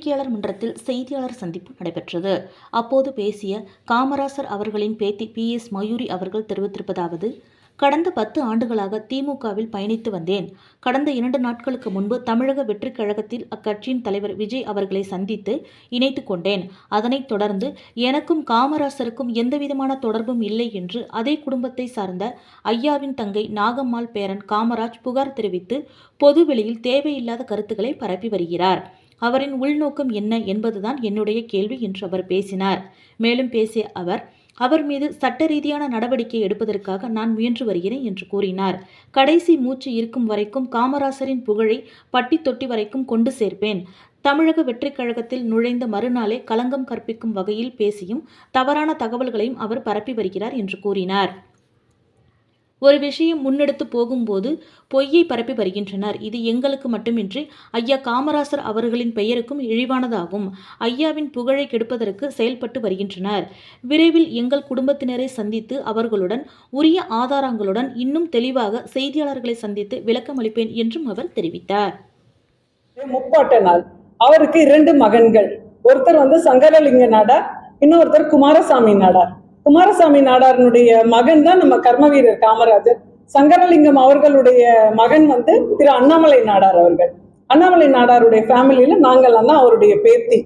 பத்திரிகையாளர் மன்றத்தில் செய்தியாளர் சந்திப்பு நடைபெற்றது. அப்போது பேசிய காமராசர் அவர்களின் பேத்தி பி. எஸ். மயூரி அவர்கள் தெரிவித்திருப்பதாவது கடந்த பத்து ஆண்டுகளாக திமுகவில் பயணித்து வந்தேன். கடந்த இரண்டு நாட்களுக்கு முன்பு தமிழக வெற்றிக் கழகத்தில் அக்கட்சியின் தலைவர் விஜய் அவர்களை சந்தித்து இணைத்து கொண்டேன். அதனைத் தொடர்ந்து எனக்கும் காமராசருக்கும் எந்தவிதமான தொடர்பும் இல்லை என்று அதே குடும்பத்தை சார்ந்த ஐயாவின் தங்கை நாகம்மாள் பேரன் காமராஜ் புகார் தெரிவித்து பொதுவெளியில் தேவையில்லாத கருத்துக்களை பரப்பி வருகிறார். அவரின் உள்நோக்கம் என்ன என்பதுதான் என்னுடைய கேள்வி என்று அவர் பேசினார். மேலும் பேசிய அவர் அவர் மீது சட்ட ரீதியான நடவடிக்கை எடுப்பதற்காக நான் முயன்று வருகிறேன் என்று கூறினார். கடைசி மூச்சு இருக்கும் வரைக்கும் காமராசரின் புகழை பட்டி தொட்டி வரைக்கும் கொண்டு சேர்ப்பேன். தமிழக வெற்றிக் கழகத்தில் நுழைந்த மறுநாளே களங்கம் கற்பிக்கும் வகையில் பேசியும் தவறான தகவல்களையும் அவர் பரப்பி வருகிறார் என்று கூறினார். ஒரு விஷயம் முன்னெடுத்து போகும்போது பொய்யை பரப்பி வருகின்றனர். இது எங்களுக்கு மட்டுமின்றி ஐயா காமராசர் அவர்களின் பெயருக்கும் இழிவானதாகும். ஐயாவின் புகழை கெடுப்பதற்கு செயல்பட்டு வருகின்றனர். விரைவில் எங்கள் குடும்பத்தினரை சந்தித்து அவர்களுடன் உரிய ஆதாரங்களுடன் இன்னும் தெளிவாக செய்தியாளர்களை சந்தித்து விளக்கமளிப்பேன் என்றும் அவர் தெரிவித்தார். முப்பாட்ட நாள். அவருக்கு இரண்டு மகன்கள். ஒருத்தர் வந்து சங்கரலிங்க நாடார் இன்னொருத்தர் குமாரசாமி நாடார் குமாரசாமி நாடாரனுடைய மகன் தான் நம்ம கர்மவீரர் காமராஜர். சங்கரலிங்கம் அவர்களுடைய மகன் வந்து திரு அண்ணாமலை நாடார் அவர்கள். அண்ணாமலை நாடாருடைய ஃபேமிலியில நாங்கள்லாம் தான் அவருடைய பேத்தி.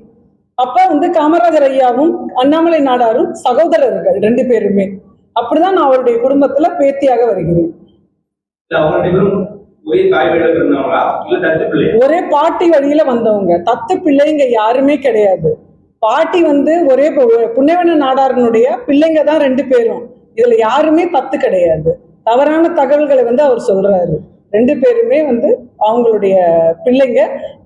அப்ப வந்து காமராஜர் ஐயாவும் அண்ணாமலை நாடாரும் சகோதரர்கள் ரெண்டு பேருமே. அப்படிதான் நான் அவருடைய குடும்பத்துல பேத்தியாக வருகிறேன். ஒரே பாட்டி வழியில வந்தவங்க. தத்து பிள்ளைங்க யாருமே கிடையாது. பாட்டி வந்து ஒரே புன்னவன நாடாரனுடைய பிள்ளைங்க தான் ரெண்டு பேரும். இதுல யாருமே தத்து கிடையாது. தவறான தகவல்களை வந்து அவர் சொல்றாரு. ரெண்டு பேருமே வந்து அவங்களுடைய பிள்ளைங்க.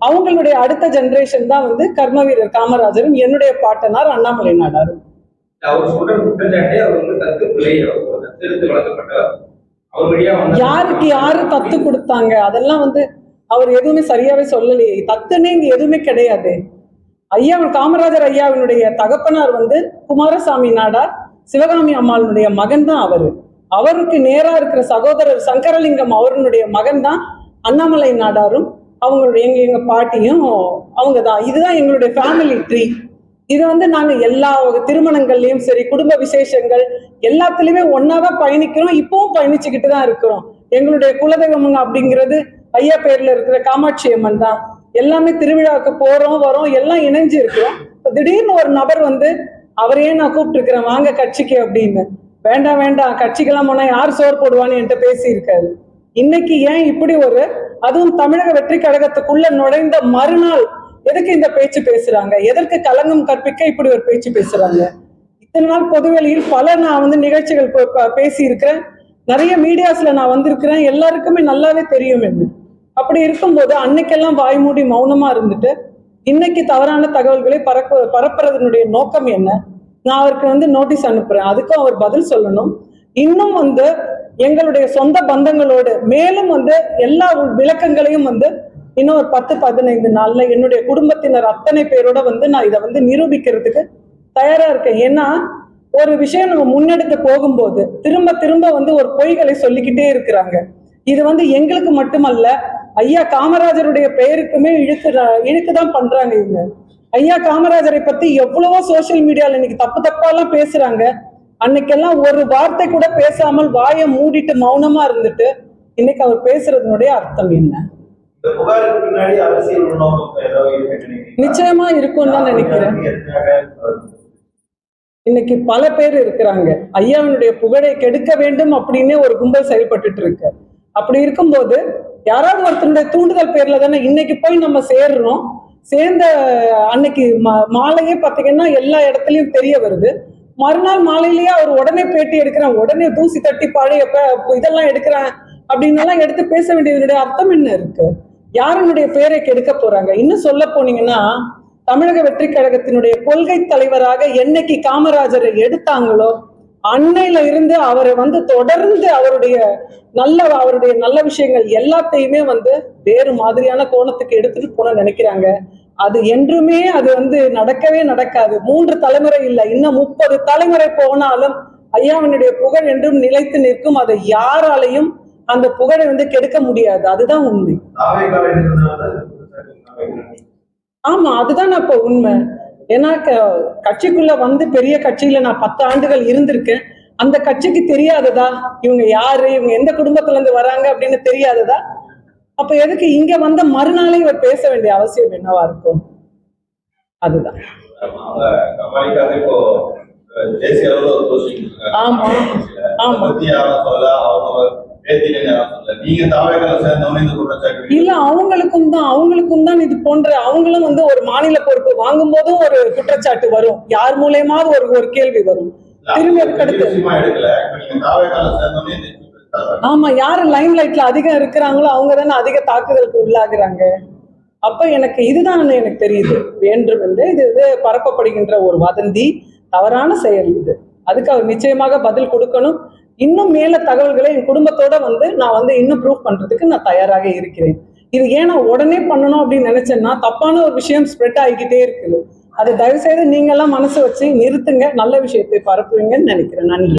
அவங்களுடைய அடுத்த ஜெனரேஷன் தான் வந்து கர்மவீரர் காமராஜரும் என்னுடைய பாட்டனார் அண்ணாமலை நாடாரும். யாருக்கு யாரு தத்து கொடுத்தாங்க? அதெல்லாம் வந்து அவர் எதுவுமே சரியாவே சொல்லலையே. தத்துன்னு இங்க எதுவுமே கிடையாது. ஐயா காமராஜர் ஐயாவினுடைய தகப்பனார் வந்து குமாரசாமி நாடார் சிவகாமி அம்மாளுடைய மகன் தான் அவரு. அவருக்கு நேரா இருக்கிற சகோதரர் சங்கரலிங்கம் அவருடைய மகன் தான் அண்ணாமலை நாடாரும் அவங்களுடைய எங்க எங்க பாட்டியும் அவங்க தான் இதுதான் எங்களுடைய ஃபேமிலி ட்ரீ இது வந்து நாங்க எல்லா திருமணங்கள்லயும் சரி குடும்ப விசேஷங்கள் எல்லாத்துலயுமே ஒன்னாதான் பயணிக்கிறோம் இப்பவும் பயணிச்சுக்கிட்டு தான் இருக்கிறோம். எங்களுடைய குலதெய்வம் அப்படிங்கிறது ஐயா பேர்ல இருக்கிற காமாட்சி அம்மன் தான். எல்லாமே திருவிழாவுக்கு போறோம் வரோம் எல்லாம் இணைஞ்சு இருக்கிறோம் திடீர்னு ஒரு நபர் வந்து அவரையே நான் கூப்பிட்டு இருக்கிறேன் வாங்க கட்சிக்கு அப்படின்னு. வேண்டாம் வேண்டாம் கட்சிக்கெல்லாம் போனா யார் சோர் போடுவான்னு என்கிட்ட பேசியிருக்காரு. இன்னைக்கு ஏன் இப்படி ஒரு அதுவும் தமிழக வெற்றி கழகத்துக்குள்ள நுழைந்த மறுநாள் எதுக்கு இந்த பேச்சு பேசுறாங்க? எதற்கு கலங்கம் கற்பிக்க இப்படி ஒரு பேச்சு பேசுறாங்க? இத்தனை நாள் பொதுவெளியில் பல நான் வந்து நிகழ்ச்சிகள் பேசியிருக்கிறேன். நிறைய மீடியாஸ்ல நான் வந்திருக்கிறேன். எல்லாருக்குமே நல்லாவே தெரியும் என்ன. அப்படி இருக்கும்போது அன்னைக்கெல்லாம் வாய் மூடி மௌனமா இருந்துட்டு இன்னைக்கு தவறான தகவல்களை பரப்பு பரப்புறதுனுடைய நோக்கம் என்ன? நான் அவருக்கு வந்து நோட்டீஸ் அனுப்புறேன். அதுக்கும் அவர் பதில் சொல்லணும். இன்னும் வந்து எங்களுடைய சொந்த பந்தங்களோடு மேலும் வந்து எல்லா விளக்கங்களையும் வந்து இன்னும் ஒரு பத்து பதினைந்து நாள்ல என்னுடைய குடும்பத்தினர் அத்தனை பேரோட வந்து நான் இதை வந்து நிரூபிக்கிறதுக்கு தயாரா இருக்கேன். ஏன்னா ஒரு விஷயம் நம்ம முன்னெடுத்து போகும்போது திரும்ப திரும்ப வந்து ஒரு பொய்களை சொல்லிக்கிட்டே இருக்கிறாங்க. இது வந்து எங்களுக்கு மட்டுமல்ல ஐயா காமராஜருடைய பெயருக்குமே இழுக்கு இழுக்குதான் பண்றாங்க இவங்க. ஐயா காமராஜரை பத்தி எவ்வளவோ சோஷியல் மீடியால இன்னைக்கு தப்பு தப்பாலாம் பேசுறாங்க. அன்னைக்கெல்லாம் ஒரு வார்த்தை கூட பேசாமல் வாயை மூடிட்டு மௌனமா இருந்துட்டு இன்னைக்கு அவர் பேசுறதுனுடைய அர்த்தம் என்ன? நிச்சயமா இருக்கும்னு தான் நினைக்கிறேன். இன்னைக்கு பல பேர் இருக்கிறாங்க. ஐயாவினுடைய புகழை கெடுக்க வேண்டும் அப்படின்னே ஒரு கும்பல் செயல்பட்டுட்டு இருக்கு. அப்படி இருக்கும்போது யாராவது ஒருத்தருடைய தூண்டுதல் பேர்ல தானே இன்னைக்கு போய் நம்ம சேர்றோம். சேர்ந்த அன்னைக்கு மா- மாலையே பாத்தீங்கன்னா எல்லா இடத்துலயும் தெரிய வருது. மறுநாள் மாலையிலேயே அவர் உடனே பேட்டி எடுக்கிறேன். உடனே தூசி தட்டி பழைய இதெல்லாம் எடுக்கிறேன் அப்படின்னு எல்லாம் எடுத்து பேச வேண்டியதனுடைய அர்த்தம் என்ன இருக்கு? யாருனுடைய பேரை கெடுக்க போறாங்க? இன்னும் சொல்ல போனீங்கன்னா தமிழக வெற்றி கழகத்தினுடைய கொள்கை தலைவராக என்னைக்கு காமராஜரை எடுத்தாங்களோ அன்னையில இருந்து அவரை வந்து தொடர்ந்து அவருடைய நல்ல அவருடைய நல்ல விஷயங்கள் எல்லாத்தையுமே வந்து வேறு மாதிரியான கோணத்துக்கு எடுத்துட்டு போன நினைக்கிறாங்க. அது என்றுமே அது வந்து நடக்கவே நடக்காது. மூன்று தலைமுறை இல்லை. இன்னும் முப்பது தலைமுறை போனாலும் ஐயாவினுடைய புகழ் என்றும் நிலைத்து நிற்கும். அதை யாராலையும் அந்த புகழை வந்து கெடுக்க முடியாது. அதுதான் உண்மை. ஆமா அதுதான் இப்ப உண்மை. ஏன்னா கட்சிக்குள்ள வந்து பெரிய கட்சியில நான் பத்து ஆண்டுகள் இருந்திருக்கேன். அந்த கட்சிக்கு தெரியாததா? இவங்க யாரு? இவங்க எந்த குடும்பத்துல இருந்து வராங்க அப்படின்னு தெரியாததா? அப்ப எதுக்கு இங்க வந்த மறுநாளே இவர் பேச வேண்டிய அவசியம் என்னவா இருக்கும்? அதுதான். ஆமா. ஆமா. இல்ல அவங்களுக்கும் தான் அவங்களுக்கும் தான் இது போன்ற அவங்களும் வந்து ஒரு மாநில பொறுப்பு வாங்கும் போதும் ஒரு குற்றச்சாட்டு வரும். யார் மூலியமாவது ஒரு ஒரு கேள்வி வரும். திரும்பி அதுக்கு பெரிய அடுத்து விஷயமா எடுக்கல. இப்ப நீங்க தாவேகால சேர்ந்தவங்க இந்த குற்றச்சாட்டு ஆமா யாரு லைம் லைட்ல அதிகம் இருக்கிறாங்களோ அவங்க தானே அதிக தாக்குதலுக்கு உள்ளாகுறாங்க. அப்ப எனக்கு இதுதான் எனக்கு தெரியுது. வேண்டும் என்று இது இது பரப்பப்படுகின்ற ஒரு வதந்தி. தவறான செயல் இது. அதுக்கு அவர் நிச்சயமாக பதில் கொடுக்கணும். இன்னும் மேல தகவல்களை என் குடும்பத்தோட வந்து நான் வந்து இன்னும் ப்ரூவ் பண்றதுக்கு நான் தயாராக இருக்கிறேன். இது ஏன் நான் உடனே பண்ணணும் அப்படின்னு நினைச்சேன்னா தப்பான ஒரு விஷயம் ஸ்ப்ரெட் ஆகிக்கிட்டே இருக்குது. அதை தயவு செய்து நீங்க எல்லாம் மனசு வச்சு நிறுத்துங்க. நல்ல விஷயத்தை பரப்புவீங்கன்னு நினைக்கிறேன். நன்றி.